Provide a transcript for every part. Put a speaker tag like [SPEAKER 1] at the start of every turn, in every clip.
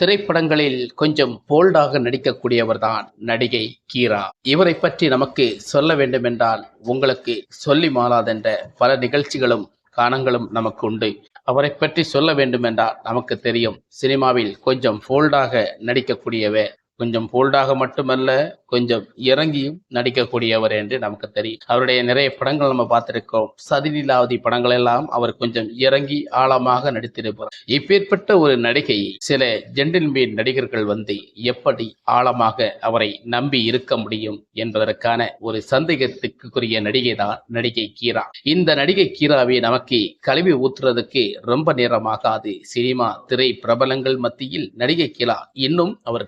[SPEAKER 1] திரைப்படங்களில் கொஞ்சம் போல்டாக நடிக்கக்கூடியவர்தான் நடிகை கீரா. இவரை பற்றி நமக்கு சொல்ல வேண்டுமென்றால் உங்களுக்கு சொல்லி மாறாதென்ற பல நிகழ்ச்சிகளும் காணங்களும் நமக்கு உண்டு. அவரை பற்றி சொல்ல வேண்டுமென்றால் நமக்கு தெரியும் சினிமாவில் கொஞ்சம் போல்டாக நடிக்கக்கூடியவர் கொஞ்சம் போல்டாக மட்டுமல்ல கொஞ்சம் இறங்கியும் நடிக்கக்கூடியவர் என்று நமக்கு தெரியும். அவருடைய நிறைய படங்கள் நம்ம பார்த்திருக்கோம். சதிலீலாவதி படங்கள் எல்லாம் அவர் கொஞ்சம் இறங்கி ஆழமாக நடித்திருப்பார். இப்பேற்பட்ட ஒரு நடிகை சில ஜென்டில்மேன் நடிகர்கள் வந்து எப்படி ஆழமாக அவரை நம்பி இருக்க முடியும் என்பதற்கான ஒரு சந்தேகத்துக்குரிய நடிகை தான் நடிகை கீரா. இந்த நடிகை கீராவை நமக்கு கழுவி ஊத்துறதுக்கு ரொம்ப நேரமாகாது. சினிமா திரை பிரபலங்கள் மத்தியில் நடிகை கீரா இன்னும் அவர்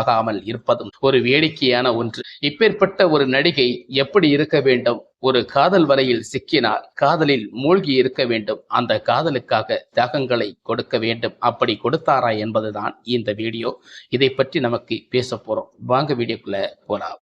[SPEAKER 1] ஆகாமல் இருப்பதும் ஒரு வேடிக்கையான ஒன்று. இப்பேற்பட்ட ஒரு நடிகை எப்படி இருக்க வேண்டும்? ஒரு காதல் வலையில் சிக்கினால் காதலில் மூழ்கி இருக்க வேண்டும். அந்த காதலுக்காக தியாகங்களை கொடுக்க வேண்டும். அப்படி கொடுத்தாரா என்பதுதான் இந்த வீடியோ. இதை பற்றி நமக்கு பேச போறோம். வாங்க வீடியோக்குள்ள போலாம்.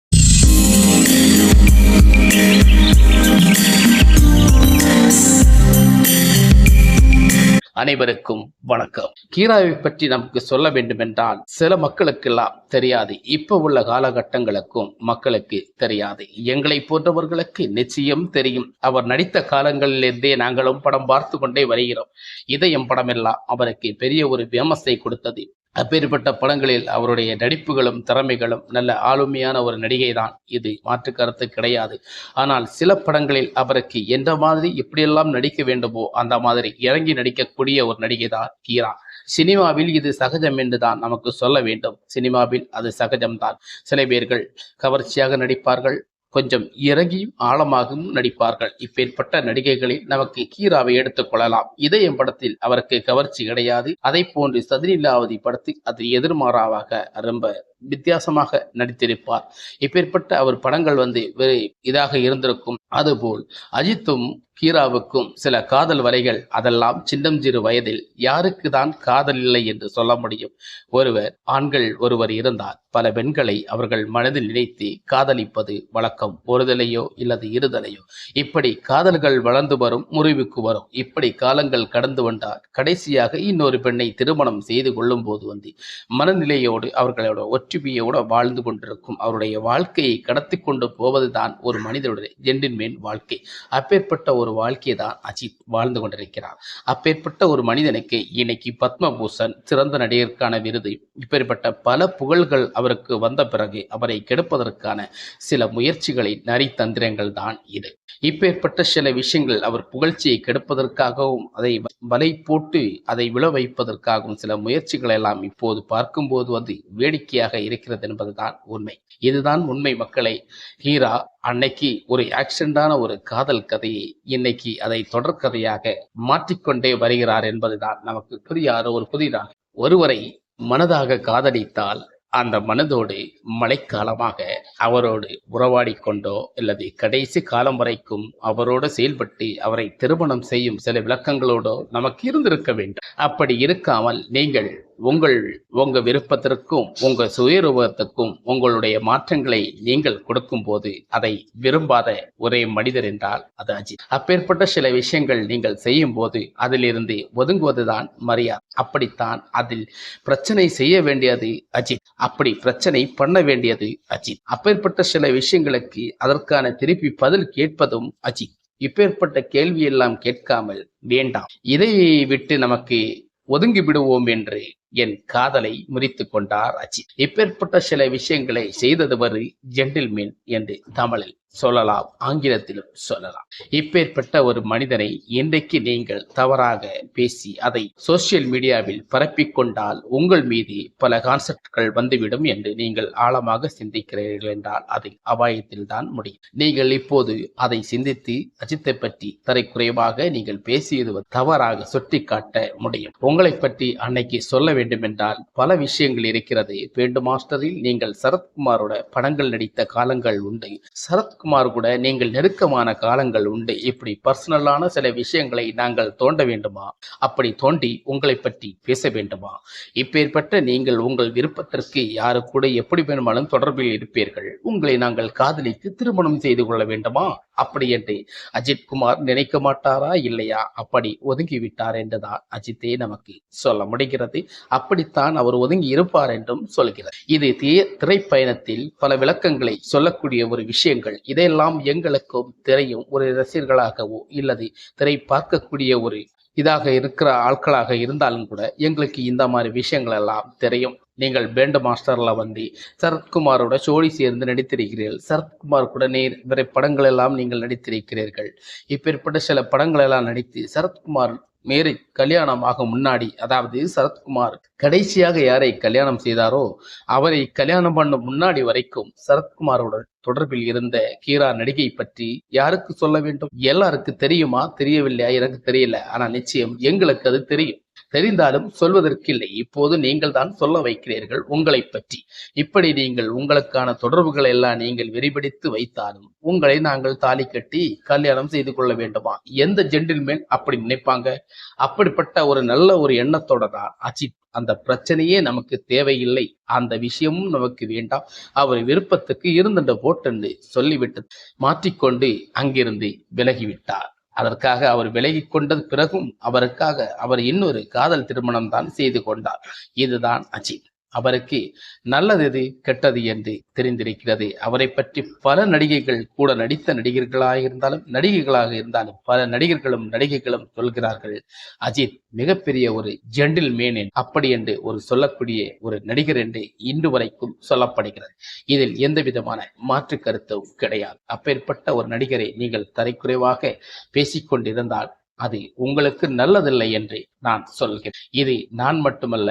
[SPEAKER 1] அனைவருக்கும் வணக்கம். கீராவை பற்றி நமக்கு சொல்ல வேண்டுமென்றால் சில மக்களுக்கெல்லாம் தெரியாது. இப்ப உள்ள காலகட்டங்களுக்கும் மக்களுக்கு தெரியாது. எங்களை போன்றவர்களுக்கு நிச்சயம் தெரியும். அவர் நடித்த காலங்களிலிருந்தே நாங்களும் படம் பார்த்து கொண்டே வருகிறோம். இதயம் படமெல்லாம் அவருக்கு பெரிய ஒரு விமர்சை கொடுத்தது. அப்பேற்பட்ட படங்களில் அவருடைய நடிப்புகளும் திறமைகளும் நல்ல ஆளுமையான ஒரு நடிகை தான் இது மாற்று கருத்து கிடையாது. ஆனால் சில படங்களில் அவருக்கு எந்த மாதிரி எப்படியெல்லாம் நடிக்க வேண்டுமோ அந்த மாதிரி இறங்கி நடிக்கக்கூடிய ஒரு நடிகை தான் கீரா. சினிமாவில் இது சகஜம் என்றுதான் நமக்கு சொல்ல வேண்டும். சினிமாவில் அது சகஜம்தான். சில பேர்கள் கவர்ச்சியாக நடிப்பார்கள் கொஞ்சம் இறங்கியும் ஆழமாகவும் நடிப்பார்கள். இப்பேற்பட்ட நடிகைகளில் நமக்கு கீராவை எடுத்துக் கொள்ளலாம். இதயம் படத்தில் அவருக்கு கவர்ச்சி கிடையாது. அதை போன்று சதிரிலாவதி படத்தில் அது எதிர்மாறாக ரொம்ப வித்தியாசமாக நடித்திருப்பார். இப்பேற்பட்ட அவர் படங்கள் வந்து இதாக இருந்திருக்கும். அதுபோல் அஜித்தும் கீராவுக்கும் சில காதல் வரைகள் அதெல்லாம் சின்னஞ்சிறு வயதில் யாருக்கு தான் காதல் இல்லை என்று சொல்ல முடியும். ஒருவர் ஆண்கள் ஒருவர் இருந்தார் பல பெண்களை அவர்கள் மனதில் நினைத்து காதலிப்பது வழக்கம். ஒருதலையோ இல்லது இருதலையோ. இப்படி காதல்கள் வளர்ந்து வரும் முறிவுக்கு வரும். இப்படி காலங்கள் கடந்து வந்தால் கடைசியாக இன்னொரு பெண்ணை திருமணம் செய்து கொள்ளும் போது வந்து மனநிலையோடு அவர்களோட ஒற்றுமையோட வாழ்ந்து கொண்டிருக்கும். அவருடைய வாழ்க்கையை கடத்தி கொண்டு போவதுதான் ஒரு மனிதனுடைய ஜென்டின்மேன் வாழ்க்கை. அப்பேற்பட்ட ஒரு வாழ்க்கையை தான் அஜித் வாழ்ந்து கொண்டிருக்கிறார். அப்பேற்பட்ட ஒரு மனிதனுக்கு இன்னைக்கு பத்மபூஷன் சிறந்த நடிகருக்கான விருது. இப்பேற்பட்ட பல புகழ்கள் அவருக்கு வந்த பிறகு அவரை கெடுப்பதற்கான சில முயற்சிகளின் நரித்தந்திரங்கள் தான் இது. இப்பேற்பட்ட சில விஷயங்கள் அவர் புகழ்ச்சியை கெடுப்பதற்காகவும் அதை வலை போட்டு அதை விழ வைப்பதற்காகவும் சில முயற்சிகள் எல்லாம் இப்போது பார்க்கும்போது வந்து வேடிக்கையாக இருக்கிறது என்பதுதான் உண்மை. இதுதான் உண்மை மக்களை. ஹீரா அன்னைக்கு ஒரு ஆக்சிடென்டான ஒரு காதல் கதையை இன்னைக்கு அதை தொடர்கதையாக மாற்றிக்கொண்டே வருகிறார் என்பதுதான் நமக்கு புரியாத ஒரு புதிதாக ஒருவரை மனதாக காதலித்தால் அந்த மனதோடு மழைக்காலமாக அவரோடு உறவாடி கொண்டோ அல்லது கடைசி காலம் வரைக்கும் அவரோடு செயல்பட்டு அவரை திருமணம் செய்யும் சில விளக்கங்களோடோ நமக்கு இருந்திருக்க வேண்டும். அப்படி இருக்காமல் நீங்கள் உங்கள் உங்க விருப்பத்திற்கும் உங்க சுயரூபத்துக்கும் உங்களுடைய மாற்றங்களை நீங்கள் கொடுக்கும்போது அதை விரும்பாத ஒரே மனிதர் என்றால் அது அஜித். அப்பேற்பட்ட சில விஷயங்கள் நீங்கள் செய்யும் போது அதிலிருந்து ஒதுங்குவதுதான் மரியாதை அப்படித்தான் அதில் பிரச்சனை செய்ய வேண்டியது அஜித். அப்படி பிரச்சனை பண்ண வேண்டியது அஜித். அப்பேற்பட்ட சில விஷயங்களுக்கு அதற்கான திருப்பி பதில் கேட்பதும் அஜித். இப்பேற்பட்ட கேள்வியெல்லாம் கேட்காமல் வேண்டாம். இதை விட்டு நமக்கு ஒதுங்கி விடுவோம் என்று என் காதலை முறித்து கொண்டார் அஜித். இப்பேற்பட்ட சில விஷயங்களை செய்ததுவர் ஜென்டில்மேன் என்று தமிழில் சொல்லலாம் ஆங்கிலத்திலும் சொல்லலாம். இப்பேற்பட்ட ஒரு மனிதனை இன்றைக்கு நீங்கள் தவறாக பேசி அதை சோசியல் மீடியாவில் பரப்பிக் கொண்டால் உங்கள் மீது பல கான்செப்ட்கள் வந்துவிடும் என்று நீங்கள் ஆழமாக சிந்திக்கிறீர்கள் என்றால் அது அபாயத்தில் தான் முடியும். நீங்கள் இப்போது அதை சிந்தித்து அஜித்தை பற்றி தரைக்குறைவாக நீங்கள் பேசியது தவறாக சுட்டிக்காட்ட முடியும். உங்களை பற்றி அன்னைக்கு சொல்ல வேண்டுமென்றால் பல விஷயங்கள் இருக்கிறது. பேண்டு மாஸ்டரில் நீங்கள் சரத்குமாரோட படங்கள் நடித்த காலங்கள் உண்டு. சரத்குமார் கூட நீங்கள் நெருக்கமான காலங்கள் உண்டு. இப்படி பர்சனலான சில விஷயங்களை நாங்கள் தோண்ட வேண்டுமா? அப்படி தோண்டி உங்களை பற்றி பேச வேண்டுமா? இப்பேற்பட்ட நீங்கள் உங்கள் விருப்பத்திற்கு யாரு கூட எப்படி வேணுமானும் தொடர்பில் இருப்பீர்கள்? உங்களை நாங்கள் காதலித்து திருமணம் செய்து கொள்ள வேண்டுமா? அப்படி என்று அஜித் குமார் நினைக்க மாட்டாரா இல்லையா? அப்படி ஒதுங்கி விட்டார் என்றுதான் அஜித்தே நமக்கு சொல்ல முடிகிறது. அப்படித்தான் அவர் ஒதுங்கி இருப்பார் என்றும் சொல்கிறார். இது திரைப்பயணத்தில் பல விளக்கங்களை சொல்லக்கூடிய ஒரு விஷயங்கள். இதையெல்லாம் எங்களுக்கும் திரையும். ஒரு ரசிகர்களாகவோ இல்லது திரை பார்க்கக்கூடிய ஒரு இதாக இருக்கிற ஆட்களாக இருந்தாலும் கூட எங்களுக்கு இந்த மாதிரி விஷயங்கள் எல்லாம் தெரியும். நீங்கள் பேண்டு மாஸ்டர்ல வந்து சரத்குமாரோட ஜோடி சேர்ந்து நடித்திருக்கிறீர்கள். சரத்குமார் கூட நேர் வேற படங்கள் எல்லாம் நீங்கள் நடித்திருக்கிறீர்கள். இப்பேற்பட்ட சில படங்கள் எல்லாம் நடித்து சரத்குமார் மேரி கல்யாணம் ஆகும் முன்னாடி அதாவது சரத்குமார் கடைசியாக யாரை கல்யாணம் செய்தாரோ அவரை கல்யாணம் பண்ண முன்னாடி வரைக்கும் சரத்குமாரோட தொடர்பில் இருந்த கீரா நடிகை பற்றி யாருக்கு சொல்ல வேண்டும்? எல்லாருக்கு தெரியுமா? தெரியவில்லையா? எனக்கு தெரியல. ஆனா நிச்சயம் எங்களுக்கு அது தெரியும். தெரிந்தாலும் சொல்வதற்கில்லை. இப்போது நீங்கள் தான் சொல்ல வைக்கிறீர்கள் உங்களை பற்றி. இப்படி நீங்கள் உங்களுக்கான தொடர்புகளை எல்லாம் நீங்கள் விரிபடித்து வைத்தாலும் உங்களை நாங்கள் தாலி கட்டி கல்யாணம் செய்து கொள்ள வேண்டுமா? எந்த ஜென்டில்மேன் அப்படி நினைப்பாங்க? அப்படிப்பட்ட ஒரு நல்ல ஒரு எண்ணத்தோட தான் அஜித். அந்த பிரச்சனையே நமக்கு தேவையில்லை. அந்த விஷயமும் நமக்கு வேண்டாம். அவர் விருப்பத்துக்கு இருந்துட்ட போட்டென்று சொல்லிவிட்டு மாற்றிக்கொண்டு அங்கிருந்து விலகிவிட்டார். அதற்காக அவர் விலகி கொண்டது பிறகும் அவருக்காக அவர் இன்னொரு காதல் திருமணம் தான் செய்து கொண்டார். இதுதான் அஜித். அவருக்கு நல்லது எது கெட்டது என்று தெரிந்திருக்கிறது. அவரை பற்றி பல நடிகைகள் கூட நடித்த நடிகர்களாக இருந்தாலும் நடிகைகளாக இருந்தாலும் பல நடிகர்களும் நடிகைகளும் சொல்கிறார்கள் அஜித் மிகப்பெரிய ஒரு ஜென்டில் மேன் அப்படி என்று ஒரு சொல்லக்கூடிய ஒரு நடிகர் என்று இன்று வரைக்கும் சொல்லப்படுகிறது. இதில் எந்த விதமான மாற்று கருத்தும் கிடையாது. அப்பேற்பட்ட ஒரு நடிகரை நீங்கள் தரைக்குறைவாக பேசிக்கொண்டிருந்தால் அது உங்களுக்கு நல்லதில்லை என்று நான் சொல்கிறேன். இது நான் மட்டுமல்ல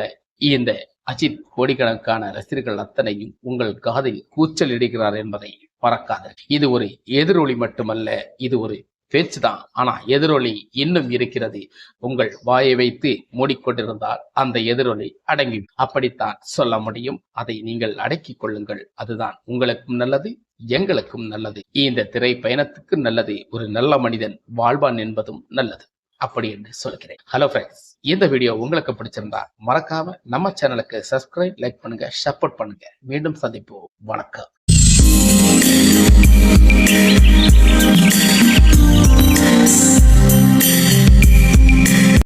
[SPEAKER 1] இந்த அஜித் கோடிக்கணக்கான ரசிகர்கள் அத்தனையும் உங்கள் காதில் கூச்சல் இடுகிறார் என்பதை மறக்காது. இது ஒரு எதிரொலி மட்டுமல்ல இது ஒரு பேச்சு தான் ஆனா எதிரொலி இன்னும் இருக்கிறது. உங்கள் வாயை வைத்து மூடிக்கொண்டிருந்தால் அந்த எதிரொலி அடங்கி அப்படித்தான் சொல்ல முடியும். அதை நீங்கள் அடக்கிக் கொள்ளுங்கள். அதுதான் உங்களுக்கும் நல்லது எங்களுக்கும் நல்லது. இந்த திரை பயணத்துக்கு நல்லது. ஒரு நல்ல மனிதன் வாழ்வான் என்பதும் நல்லது. அப்படி என்று சொல்கிறேன். ஹலோ ஃப்ரெண்ட்ஸ் இந்த வீடியோ உங்களுக்கு பிடிச்சிருந்தா மறக்காம நம்ம சேனலுக்கு சப்ஸ்கிரைப் லைக் பண்ணுங்க சப்போர்ட் பண்ணுங்க. மீண்டும் சந்திப்போம். வணக்கம்.